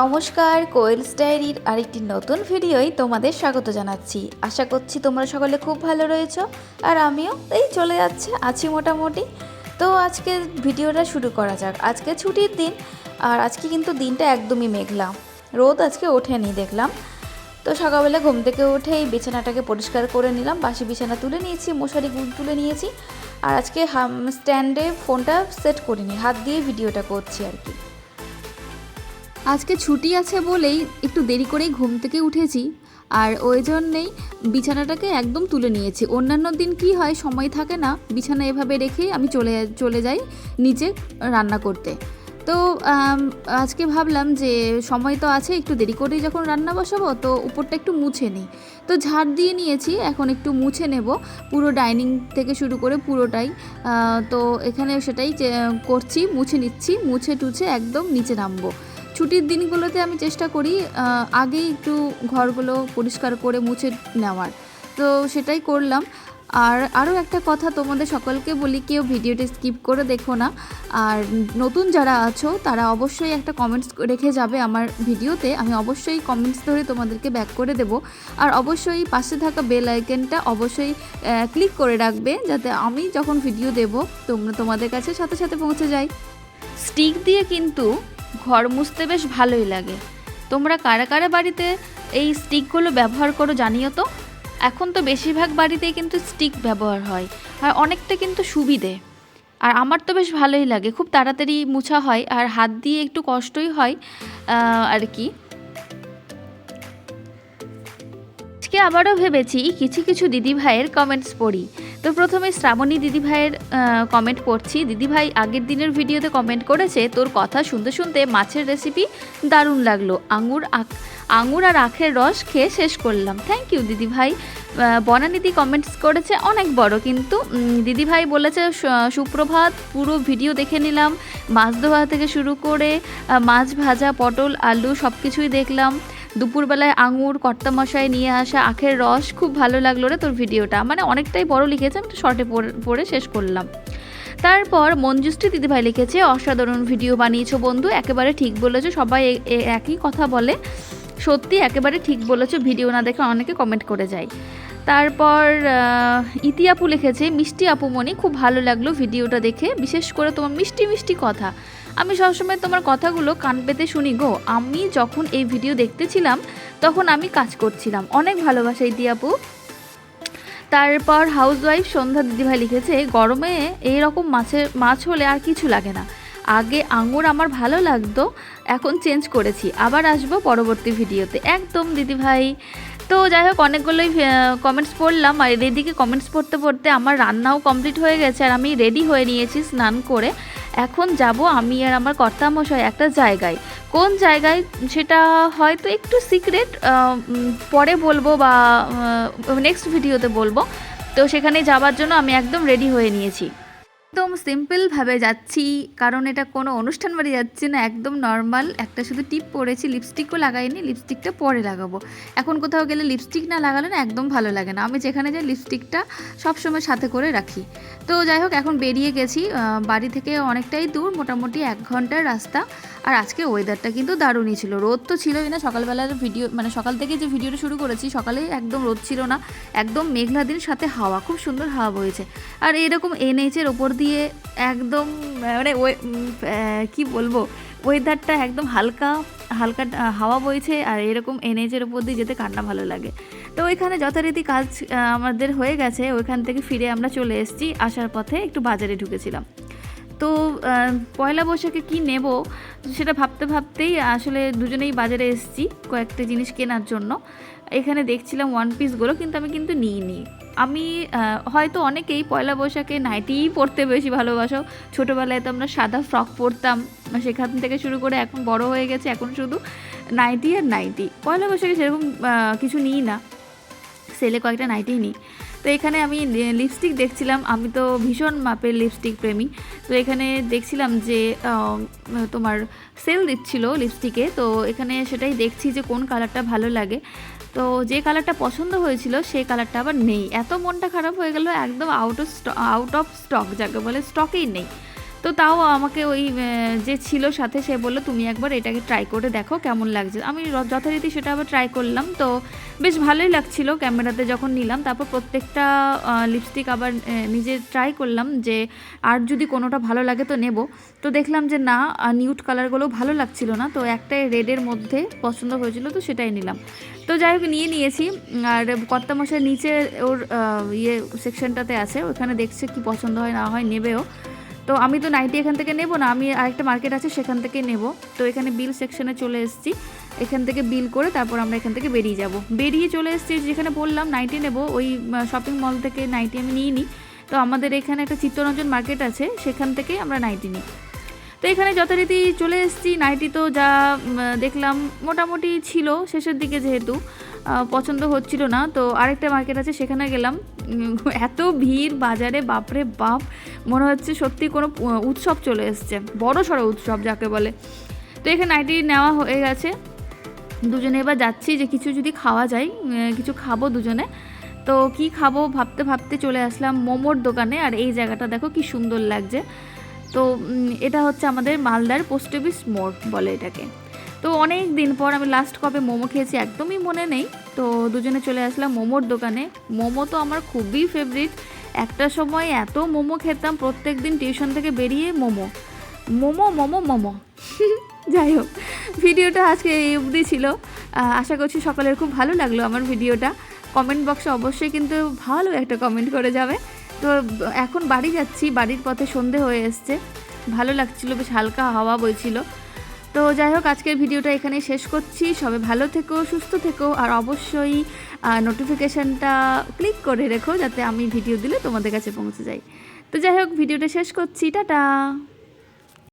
নমস্কার, কোয়েলস ডায়েরির আরেকটি নতুন ভিডিওয় তোমাদের স্বাগত জানাচ্ছি। আশা করছি তোমরা সকলে খুব ভালো রয়েছো আর আমিও এই চলে যাচ্ছে, আছি মোটামুটি। তো আজকে ভিডিওটা শুরু করা যাক। আজকে ছুটির দিন আর আজকে কিন্তু দিনটা একদমই মেঘলা। রোদ আজকে ওঠেনি দেখলাম। তো সকালবেলা ঘুম থেকে উঠে এই বিছানাটাকে পরিষ্কার করে নিলাম, বাসি বিছানা তুলে নিয়েছি, মশারি গুল তুলে নিয়েছি। আর আজকে স্ট্যান্ডে ফোনটা সেট করিনি, হাত দিয়ে ভিডিওটা করছি আর কি। আজকে ছুটি আছে বলেই একটু দেরি করেই ঘুম থেকে উঠেছি। আর ওই জন্যেই বিছানাটাকে একদম তুলে নিয়েছি। অন্যান্য দিন কি হয়, সময় থাকে না, বিছানা এভাবে রেখেই আমি চলে চলে যাই নিচে রান্না করতে। তো আজকে ভাবলাম যে সময় তো আছে, একটু দেরি করেই যখন রান্না বসাবো, তো উপরটা একটু মুছে নিই। তো ঝাড় দিয়ে নিয়েছি, এখন একটু মুছে নেব। পুরো ডাইনিং থেকে শুরু করে পুরোটাই। তো এখানে সেটাই করছি, মুছে নিচ্ছি, মুছে টুছে একদম নিচে নামবো। ছুটির দিনগুলোতে আমি চেষ্টা করি আগেই একটু ঘরগুলো পরিষ্কার করে মুছে নেওয়ার। তো সেটাই করলাম। আর আরও একটা কথা তোমাদের সকলকে বলি, কেউ ভিডিওটা স্কিপ করে দেখো না। আর নতুন যারা আছো, তারা অবশ্যই একটা কমেন্টস রেখে যাবে আমার ভিডিওতে। আমি অবশ্যই কমেন্টস ধরে তোমাদেরকে ব্যাক করে দেব। আর অবশ্যই পাশে থাকা বেল আইকনটা অবশ্যই ক্লিক করে রাখবে, যাতে আমি যখন ভিডিও দেব, তোমরা তোমাদের কাছে সাথে সাথে পৌঁছে যায় স্টিক দিয়ে কিন্তু ঘর মুছতে বেশ ভালোই লাগে। তোমরা কারা কারা বাড়িতে এই স্টিকগুলো ব্যবহার করো জানিও তো? এখন তো বেশিরভাগ বাড়িতেই কিন্তু স্টিক ব্যবহার হয়, আর অনেকটা কিন্তু সুবিধে। আর আমার তো বেশ ভালোই লাগে, খুব তাড়াতাড়ি মুছা হয়, আর হাত দিয়ে একটু কষ্টই হয় আর কি। আজকে আবারও ভেবেছি কিছু কিছু দিদি ভাইয়ের কমেন্টস পড়ি। তো প্রথমে শ্রাবণী দিদি ভাইয়ের কমেন্ট পড়ছি। দিদি ভাই আগের দিনের ভিডিওতে কমেন্ট করেছে তোর কথা শুনতে শুনতে মাছের রেসিপি দারুণ লাগল। আঙুর আখ- আঙুর আর আখের রস খেয়ে শেষ করলাম। থ্যাংক ইউ দিদি ভাই আহ, বনানীদি কমেন্টস করেছে অনেক বড় কিন্তু। উম, দিদি ভাই বলেছে সুপ্রভাত পুরো ভিডিও দেখে নিলাম মাছ ধোয়া থেকে শুরু করে মাছ ভাজা পটল আলু সব কিছুই দেখলাম। দুপুরবেলায় আঙুর, কর্তামশাই নিয়ে আসা আখের রস, খুব ভালো লাগল রে তোর ভিডিওটা। মানে অনেকটাই বড় লিখেছে, আমি একটু শর্টে পড়ে শেষ করলাম। তারপর মঞ্জুশ্রী দিদিভাই লিখেছে, অসাধারণ ভিডিও বানিয়েছো বন্ধু, একেবারে ঠিক বলেছ, সবাই একই কথা বলে। সত্যি একেবারে ঠিক বলেছ ভিডিও না দেখে অনেকে কমেন্ট করে যায়। তারপর ইতি আপু লিখেছে, মিষ্টি আপুমণি খুব ভালো লাগল ভিডিওটা দেখে, বিশেষ করে তোমার মিষ্টি মিষ্টি কথা। আমি সবসময় তোমার কথাগুলো কান পেতে শুনি গো। আমি যখন এই ভিডিও দেখতেছিলাম, তখন আমি কাজ করছিলাম। অনেক ভালোবাসা ইতি আপু। তারপর হাউসওয়াইফ সন্ধ্যা দিদিভাই লিখেছে, গরমে এই রকম মাছের মাছ হলে আর কিছু লাগে না। আগে আঙুর আমার ভালো লাগতো, এখন চেঞ্জ করেছি। আবার আসব পরবর্তী ভিডিওতে একদম দিদিভাই। তো যাই হোক, অনেকগুলোই কমেন্টস পড়লাম। আর এদিকে কমেন্টস পড়তে পড়তে আমার রান্নাও কমপ্লিট হয়ে গেছে। আর আমি রেডি হয়ে নিয়েছি স্নান করে। এখন যাব আমি আর আমার কর্তামশাই একটা জায়গায়। কোন জায়গায়? সেটা হয়তো একটু সিক্রেট পরে বলব বা নেক্সট ভিডিওতে বলব। তো সেখানে যাওয়ার জন্য আমি একদম রেডি হয়ে নিয়েছি। একদম সিম্পলভাবে যাচ্ছি, কারণ এটা কোনো অনুষ্ঠান বাড়ি যাচ্ছি না, একদম নর্মাল একটা শুধু টিপ পরেছি লিপস্টিকও লাগাইনি লিপস্টিকটা পরে লাগাবো। এখন কোথাও গেলে লিপস্টিক না লাগালে না একদম ভালো লাগে না। আমি যেখানে যাই লিপস্টিকটা সবসময় সাথে করে রাখি। তো যাই হোক, এখন বেরিয়ে গেছি। বাড়ি থেকে অনেকটাই দূর, মোটামুটি এক ঘণ্টার রাস্তা। আর আজকে ওয়েদারটা কিন্তু দারুণই ছিল। রোদ তো ছিলই না, সকালবেলার ভিডিও মানে সকাল থেকে যে ভিডিওটা শুরু করেছি সকালে একদম রোদ ছিল না। একদম মেঘলা দিন সাথে হাওয়া, খুব সুন্দর হাওয়া বইছে। আর এরকম এনএইচের ওপর দিয়ে একদম আহ, মানে ওয়ে- কি বলব ওয়েদারটা একদম হালকা হালকা হাওয়া বইছে আর এরকম এনএইচের ওপর দিয়ে যেতে কান্না ভালো লাগে। তো ওইখানে যথারীতি কাজ আমাদের হয়ে গেছে। ওইখান থেকে ফিরে আমরা চলে এসেছি। আসার পথে একটু বাজারে ঢুকেছিলাম। তো পয়লা বৈশাখে কি নেব সেটা ভাবতে ভাবতেই আসলে দুজনেই বাজারে এসেছি কয়েকটা জিনিস কেনার জন্য। এখানে দেখছিলাম ওয়ান পিসগুলো কিন্তু আমি কিন্তু নিই নিইনি। আমি হয়তো অনেকেই পয়লা বৈশাখে নাইটিই পরতে বেশি ভালোবাসো। ছোটোবেলায় তো আমরা সাদা ফ্রক পরতাম সেখান থেকে শুরু করে এখন বড় হয়ে গেছে, এখন শুধু নাইটি আর নাইটি। পয়লা বৈশাখে সেরকম কিছু নিই না। সেলে কয়েকটা নাইটিই নিই। তো এখানে আমি লিপস্টিক দেখছিলাম। আমি তো ভীষণ মাপের লিপস্টিক প্রেমী। তো এখানে দেখছিলাম যে তোমার সেল দিচ্ছিল লিপস্টিকে তো এখানে সেটাই দেখছি যে কোন কালারটা ভালো লাগে। তো যে কালারটা পছন্দ হয়েছিল সেই কালারটা আবার নেই। এত মনটা খারাপ হয়ে গেল, একদম out of out of stock যাকে বলে স্টকেই নেই। তো তাও আমাকে ওই যে ছিল সাথে সে বলল, তুমি একবার এটাকে ট্রাই করে দেখো কেমন লাগছে। আমি যথারীতি সেটা আবার ট্রাই করলাম। তো বেশ ভালোই লাগছিল ক্যামেরাতে যখন নিলাম। তারপর প্রত্যেকটা লিপস্টিক আবার নিজে ট্রাই করলাম যে আর যদি কোনোটা ভালো লাগে তো নেব। তো দেখলাম যে না নিউট কালারগুলো ভালো লাগছিল না। তো একটাই রেডের মধ্যে পছন্দ হয়েছিল তো সেটাই নিলাম। তো যাই হোক, নিয়ে নিয়েছি। আর আর কর্তামশাই নিচে ওর ইয়ে সেকশনটাতে আছে। ওখানে দেখছে কি পছন্দ হয় না হয় নেবেও। তো আমি তো নাইটি এখান থেকে নেব না, আমি আরেকটা মার্কেট আছে সেখান থেকে নেব। তো এখানে বিল সেকশনে চলে এসেছি। এখান থেকে বিল করে তারপর আমরা এখান থেকে বেরিয়ে যাব। বেরিয়ে চলে এসেছি, যেখানে বললাম নাইটি নেব, ওই শপিং মল থেকে নাইটি আমি নিয়ে নিই তো আমাদের এখানে একটা চিত্তরঞ্জন মার্কেট আছে, সেখান থেকেই আমরা নাইটি নিই। তো এখানে যথারীতি চলে এসেছি, নাইটি তো যা দেখলাম মোটামুটি ছিল শেষের দিকে যেহেতু পছন্দ হচ্ছিল না। তো আরেকটা মার্কেট আছে, সেখানে গেলাম। এত ভিড়, বাজারে, বাপরে বাপ, মনে হচ্ছে সত্যি কোনো উৎসব চলে এসছে, বড় সড়ো উৎসব যাকে বলে। তো এখানে নাইটি নেওয়া হয়ে গেছে। দুজনে এবার যাচ্ছি যে কিছু যদি খাওয়া যায় কিছু খাব দুজনে। তো কি খাব ভাবতে ভাবতে চলে আসলাম মোমোর দোকানে, আর এই জায়গাটা দেখো কি সুন্দর লাগছে। তো এটা হচ্ছে আমাদের মালদার পোস্ট অফিস মোড় বলে এটাকে। তো অনেক দিন পর আমি লাস্ট কবে মোমো খেয়েছি, একদমই মনে নেই। তো দুজনে চলে আসলাম মোমোর দোকানে। মোমো তো আমার খুবই ফেভারিট একটা সময় এত মোমো খেতাম প্রত্যেক দিন টিউশন থেকে বেরিয়ে মোমো। মোমো মোমো মোমো। যাই হোক, ভিডিওটা আজকে এই অবধি ছিল। আশা করছি সকলের খুব ভালো লাগল আমার ভিডিওটা। কমেন্ট বক্সে অবশ্যই কিন্তু ভালো একটা কমেন্ট করে যাবে। তো এখন বাড়ি যাচ্ছি, বাড়ির পথে সন্ধে হয়ে এসছে। ভালো লাগছিল, বেশ হালকা হাওয়া বইছিল। তো যাই হোক, আজকের ভিডিওটা এখানে শেষ করছি। সবে ভালো থেকো, সুস্থ থেকো, আর অবশ্যই নোটিফিকেশানটা ক্লিক করে রেখো যাতে আমি ভিডিও দিলে তোমাদের কাছে পৌঁছে যাই। তো যাই হোক, ভিডিওটা শেষ করছি। টাটা!